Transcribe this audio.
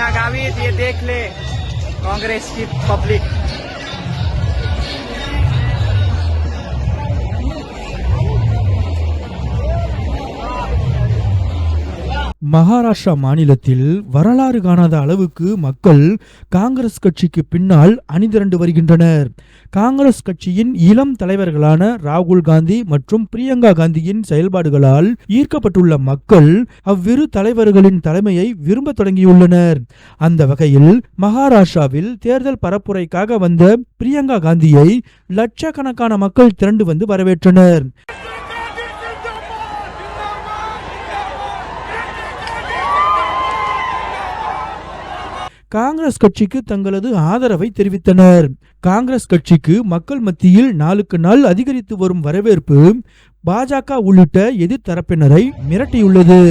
महिना गावीत ये देख ले कांग्रेस की पब्लिक மகாராஷ்டிரா மாநிலத்தில் வரலாறு காணாத அளவுக்கு மக்கள் காங்கிரஸ் கட்சிக்கு பின்னால் அணிதிரண்டு வருகின்றனர். காங்கிரஸ் கட்சியின் இளம் தலைவர்களான ராகுல் காந்தி மற்றும் பிரியங்கா காந்தியின் செயல்பாடுகளால் ஈர்க்கப்பட்டுள்ள மக்கள் அவ்விரு தலைவர்களின் தலைமையை விரும்ப தொடங்கியுள்ளனர். அந்த வகையில் மகாராஷ்டிராவில் தேர்தல் பரப்புரைக்காக வந்த பிரியங்கா காந்தியை லட்சக்கணக்கான மக்கள் திரண்டு வந்து வரவேற்றனர். காங்கிரஸ் கட்சிக்கு தங்களது ஆதரவை தெரிவித்தனர். காங்கிரஸ் கட்சிக்கு மக்கள் மத்தியில் நாளுக்கு நாள் அதிகரித்து வரும் வரவேற்பு பாஜக உள்ளிட்ட எதிர்த்தரப்பினரை மிரட்டியுள்ளது.